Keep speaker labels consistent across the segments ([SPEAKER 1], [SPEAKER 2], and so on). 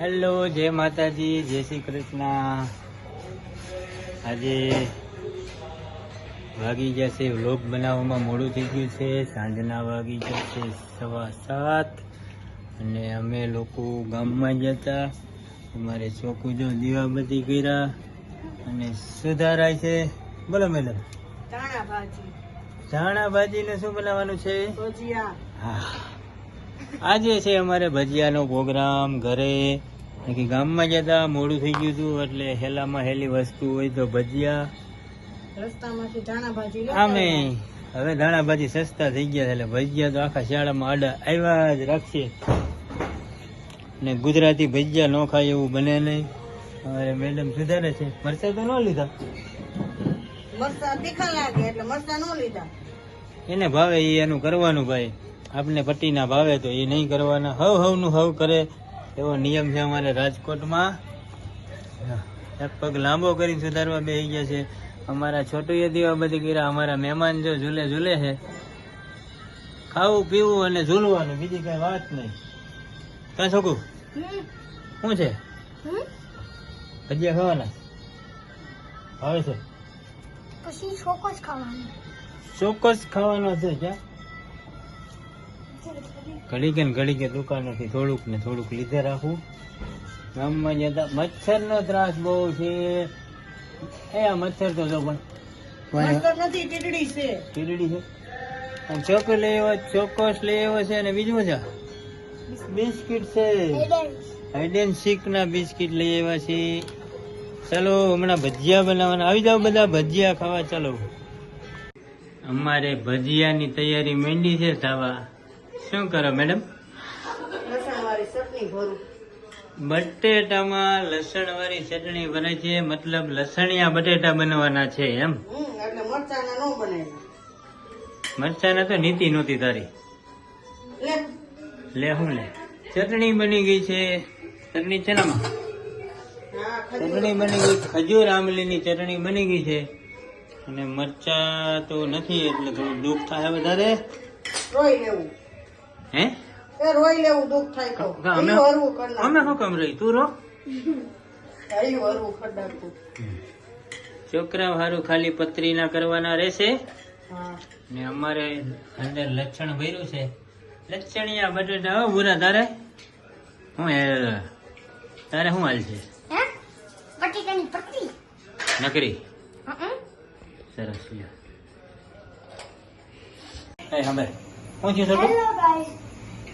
[SPEAKER 1] Hello જય માતાજી જય શ્રી કૃષ્ણ. આજે વાગી જશે વ્લોગ બનાવવામાં મોડું થઈ ગયું છે. સાંજના વાગી જશે સવા સાત. અને અમે લોકો ગામમાં જતા અમારે ચોકું જો દીવાબત્તી કર્યા અને સુધારાય છે. બોલો મેડમ.
[SPEAKER 2] ધાણા ભાજી.
[SPEAKER 1] ને શું બનાવવાનું છે? હા. આજે છે અમારે ભજીયાનો પ્રોગ્રામ ઘરે. બાકી ગામમાં જતા મોડું થઈ ગયું હતું એટલે હેલામાં હેલી વસ્તુ હોય તો ભજીયા. આમે હવે ધાણા ભાજી સસ્તા થઈ ગયા એટલે ભજીયા તો આખા શાળામાં આડા આવ્યા જ રાખશે. ને ગુજરાતી ભજીયા ન ખાય એવું બને નહીં. અમારે મેડમ સુધારે છે. મરચા તો ન લીધા?
[SPEAKER 2] મરચાં તીખા લાગે એટલે મરચાં ન લીધા.
[SPEAKER 1] એને ભાવે એનું કરવાનું ભાઈ. આપને પટ્ટીના ભાવે તો એ નહીં કરવાના. હવ હવનું હવ કરે એવો નિયમ છે અમારે રાજકોટમાં. એક પગ લાંબો કરીને સુધારવા બેસી ગયા છે. અમારા છોટુએ દીવા બધી કર્યા અમારા મહેમાન જો ઝૂલે ઝૂલે છે. ખાવું પીવું અને ઝૂલવાનું બીજી કઈ વાત નહીં. ક્યાં છોકું? શું છે? ભજીયા ખાવાના? ભાવે છે?
[SPEAKER 3] પછી ચોક્કસ ખાવાનું.
[SPEAKER 1] ચોક્કસ ખાવાનો છે ક્યાં? ઘડી કે ને ઘડીકે દુકાનેથી થોડુંક ને થોડુંક લીધે રાખવું. ગામમાં જતા મચ્છરનો ત્રાસ બહુ છે. એ આ મચ્છર તો જો પણ
[SPEAKER 2] મરચાં છે.
[SPEAKER 1] કીડી છે. અને ચોકો લઈ આવ્યો ચોકોસ લઈ આવ્યો છે અને બીજું છે? બિસ્કિટ છે. હાઈડ એન્ડ ના બિસ્કિટ લઈ આવ્યા છે. ચાલો હમણાં ભજીયા બનાવવાના. આવી જાવ બધા ભજીયા ખાવા ચાલો. અમારે ભજીયાની તૈયારી માંડી છે થવા શું કરો મેડમ? બટેટામાં લસણ વાળી ચટણી બને છે મતલબ લસણિયા બટેટા બનવાના છે એમ?
[SPEAKER 2] મરચાંના
[SPEAKER 1] તો નીતિ નહોતી તારી.
[SPEAKER 2] લે.
[SPEAKER 1] હું લે. ચટણી બની ગઈ છે. ચટણી
[SPEAKER 2] ચેનામાં
[SPEAKER 1] ચટણી બની ગઈ ખજૂર આંબલીની ચટણી બની ગઈ છે. અને મરચા તો નથી એટલે થોડું દુઃખ થાય વધારે.
[SPEAKER 2] રોઈ લેવું.
[SPEAKER 1] હે?
[SPEAKER 2] એ રોઈ લેવું દુઃખ થાય તો.
[SPEAKER 1] અમે
[SPEAKER 2] હરવું
[SPEAKER 1] અમે શું કામ રહી? તું રો
[SPEAKER 2] હરવું ખડાકું
[SPEAKER 1] છોકરા હારું ખાલી પતરીના કરવાના રહેશે? ને અમારે અંદર લક્ષણ ભર્યું છે. લક્ષણિયા બટેટા હો ભૂરા તારે? હું હે તારે શું હાલ છે?
[SPEAKER 3] બટેટાની
[SPEAKER 1] નકરી. સરસ લ્યો. એ હવે હું થયું સગું
[SPEAKER 3] હેલો ગાઈસ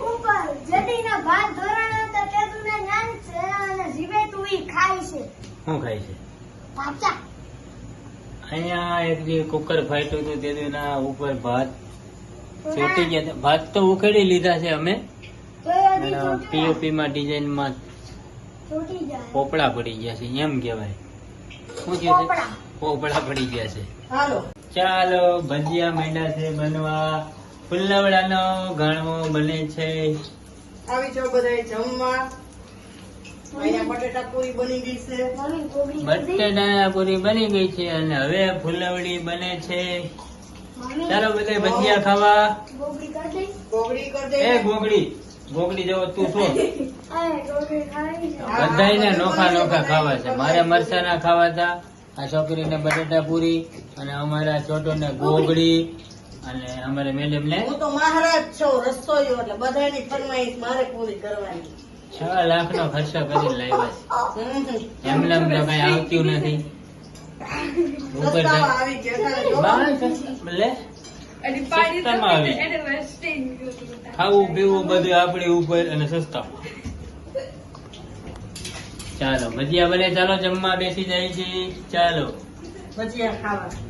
[SPEAKER 3] ઉપર જડીના ભાત ધોરણ હતા તે તુને જ્ઞાન છે અને જીવે તું ઈ ખાય છે.
[SPEAKER 1] શું ખાય છે?
[SPEAKER 3] પાચા
[SPEAKER 1] અહીંયા એક જે કુકર ફાટ્યું હતું તે દીના ઉપર ભાત ચોટી ગયા ભાત તો ઉખેડી લીધા છે અમે. પીઓપી માં
[SPEAKER 3] ડિઝાઇનમાં
[SPEAKER 1] પોપડા પડી ગયા છે એમ કેવાય શું છે?
[SPEAKER 3] પોપડા.
[SPEAKER 1] પોપડા પડી ગયા છે. ચાલો ભજીયા માંડ્યા છે બનવા. ફુલ્લવડાનો ઘણો બને છે.
[SPEAKER 2] આવી જાઓ બધા જમવા. બટેટા પૂરી બની ગઈ છે.
[SPEAKER 1] પૂરી બની ગઈ અને હવે ફુલવડી બને છે. ચાલો બધા ભજીયા ખાવા.
[SPEAKER 3] કરી.
[SPEAKER 1] એ ગોગડી ગોગડી જેવો તું શું
[SPEAKER 3] બધા કોબરી ખાવી છે
[SPEAKER 1] બધાયને નોખા નોખા ખાવા છે. મારે મરચાના ખાવા હતા આ છોકરીને બટેટા પૂરી અને અમારા છોટોને ગોગડી અને અમારે મેડમ ને
[SPEAKER 2] હું તો મહારાજ છો રસોઈયો એટલે બધાની ફરમાઈશ મારે પૂરી કરવાની.
[SPEAKER 1] છ લાખ નો ખર્ચો કરી લાવ્યા છે. એમ તો કઈ આવતું નથી. ઉપર લે. ખાવું પીવું બધું આપણી ઉપર અને સસ્તા ચાલો ભજીયા બને. ચાલો જમવા બેસી જાય છે. ચાલો.
[SPEAKER 2] ભજીયા ખાવા.